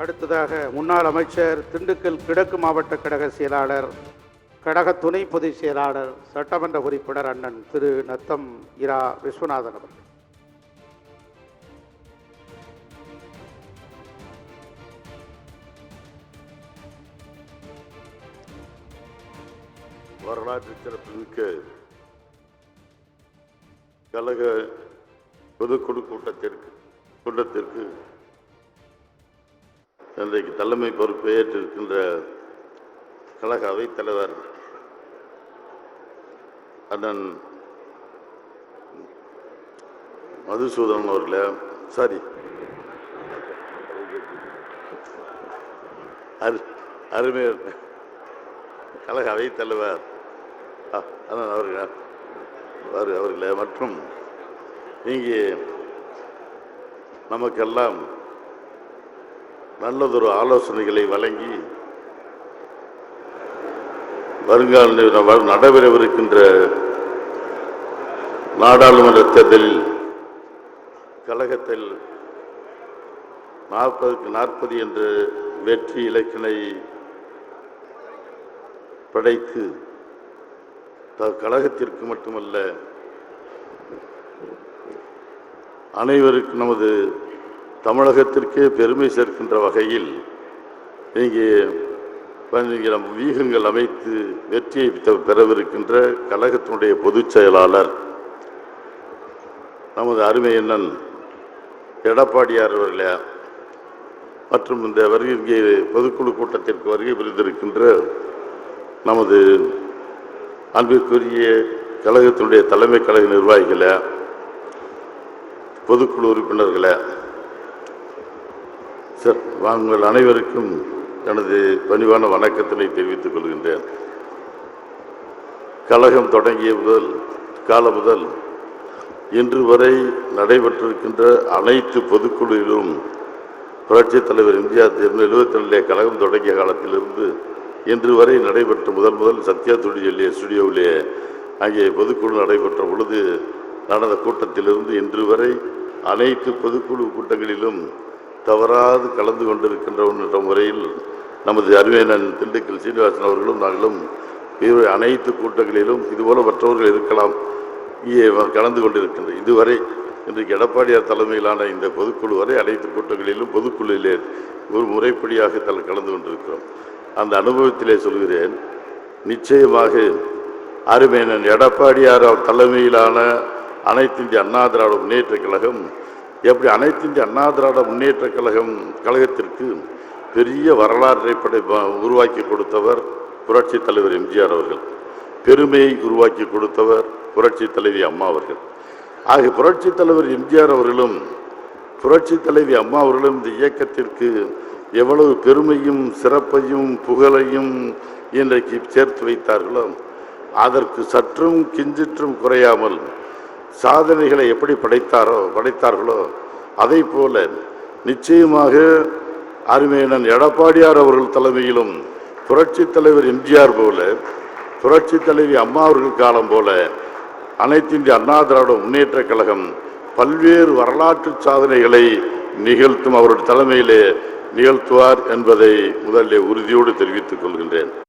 அடுத்ததாக முன்னாள் அமைச்சர் திண்டுக்கல் கிழக்கு மாவட்ட கழக செயலாளர் கழக துணை பொதுச் செயலாளர் சட்டமன்ற உறுப்பினர் அண்ணன் திரு நத்தம் இரா விஸ்வநாதன் அவர்கள். வரலாற்று சிறப்புமிக்க கழக பொதுக்குழு கூட்டத்திற்கு கூட்டத்திற்கு இன்றைக்கு தலைமை பொறுப்பை ஏற்றிருக்கின்ற கழக அவைத் தலைவர் அண்ணன் மதுசூதனன் அவர்களே சாரி அரு அருமையர் கழக அவைத் தலைவர் அண்ணன் அவர்கள் அவர் அவர்களே மற்றும் இங்கே நமக்கெல்லாம் நல்லதொரு ஆலோசனைகளை வழங்கி வருங்கால நடைபெறவிருக்கின்ற நாடாளுமன்ற தேர்தலில் கழகத்தில் நாற்பதுக்கு நாற்பது என்ற வெற்றி இலக்கினை படைத்து த- கழகத்திற்கு மட்டுமல்ல அனைவருக்கும் நமது தமிழகத்திற்கே பெருமை சேர்க்கின்ற வகையில் இங்கே இங்கே வீகங்கள் அமைத்து வெற்றியை பெறவிருக்கின்ற கழகத்தினுடைய பொதுச் செயலாளர் நமது அருமை அண்ணன் எடப்பாடியார் அவர்களே மற்றும் இந்த வருகை இங்கே பொதுக்குழு கூட்டத்திற்கு வருகை புரிந்திருக்கின்ற நமது அன்பிற்குரிய கழகத்தினுடைய தலைமை கழக நிர்வாகிகளை பொதுக்குழு உறுப்பினர்களே சார் உங்கள் அனைவருக்கும் எனது பணிவான வணக்கத்தினை தெரிவித்துக் கொள்கின்றேன். கழகம் தொடங்கிய முதல் காலம் முதல் இன்று வரை நடைபெற்றிருக்கின்ற அனைத்து பொதுக்குழுவிலும் புரட்சித் தலைவர் எம்ஜிஆர் எழுபத்தி ரெண்டிலே கழகம் தொடங்கிய காலத்திலிருந்து இன்று வரை நடைபெற்ற முதல் முதல் சத்யா ஸ்டுடியோவிலே ஸ்டுடியோவிலே அங்கே பொதுக்குழு நடைபெற்ற பொழுது நடந்த கூட்டத்திலிருந்து இன்று வரை அனைத்து பொதுக்குழு கூட்டங்களிலும் தவறாது கலந்து கொண்டிருக்கின்றவன் என்ற முறையில் நமது அறிவியனன் திண்டுக்கல் சீனிவாசன் அவர்களும் நாங்களும் இது அனைத்து கூட்டங்களிலும் இதுபோல மற்றவர்கள் இருக்கலாம். இங்கே கலந்து கொண்டிருக்கின்ற இதுவரை இன்றைக்கு எடப்பாடியார் தலைமையிலான இந்த பொதுக்குழு வரை அனைத்து கூட்டங்களிலும் பொதுக்குழுவிலே ஒரு முறைப்படியாக தல கலந்து கொண்டிருக்கிறோம். அந்த அனுபவத்திலே சொல்கிறேன் நிச்சயமாக அருமையனன் எடப்பாடியார் தலைமையிலான அனைத்து இந்திய அண்ணா திராவிட முன்னேற்ற கழகம் எப்படி அனைத்து இந்திய அண்ணா திராவிட முன்னேற்ற கழகம் கழகத்திற்கு பெரிய வரலாற்றை படை உருவாக்கி கொடுத்தவர் புரட்சித் தலைவர் எம்ஜிஆர் அவர்கள். பெருமையை உருவாக்கி கொடுத்தவர் புரட்சித் தலைவி அம்மா அவர்கள். ஆக புரட்சித் தலைவர் எம்ஜிஆர் அவர்களும் புரட்சி தலைவி அம்மா அவர்களும் இந்த இயக்கத்திற்கு எவ்வளவு பெருமையும் சிறப்பையும் புகழையும் இன்றைக்கு சேர்த்து வைத்தார்களோ அதற்கு சற்றும் கிஞ்சிற்றும் குறையாமல் சாதனைகளை எப்படி படைத்தாரோ படைத்தார்களோ அதை போல நிச்சயமாக அருமையினன் எடப்பாடியார் அவர்கள் தலைமையிலும் புரட்சி தலைவர் எம்ஜிஆர் போல புரட்சி தலைவி அம்மா அவர்கள் காலம் போல அனைத்து இந்திய அண்ணா திராவிட முன்னேற்றக் கழகம் பல்வேறு வரலாற்று சாதனைகளை நிகழ்த்தும் அவருடைய தலைமையிலே நிகழ்த்துவார் என்பதை முதலில் உறுதியோடு தெரிவித்துக் கொள்கின்றேன்.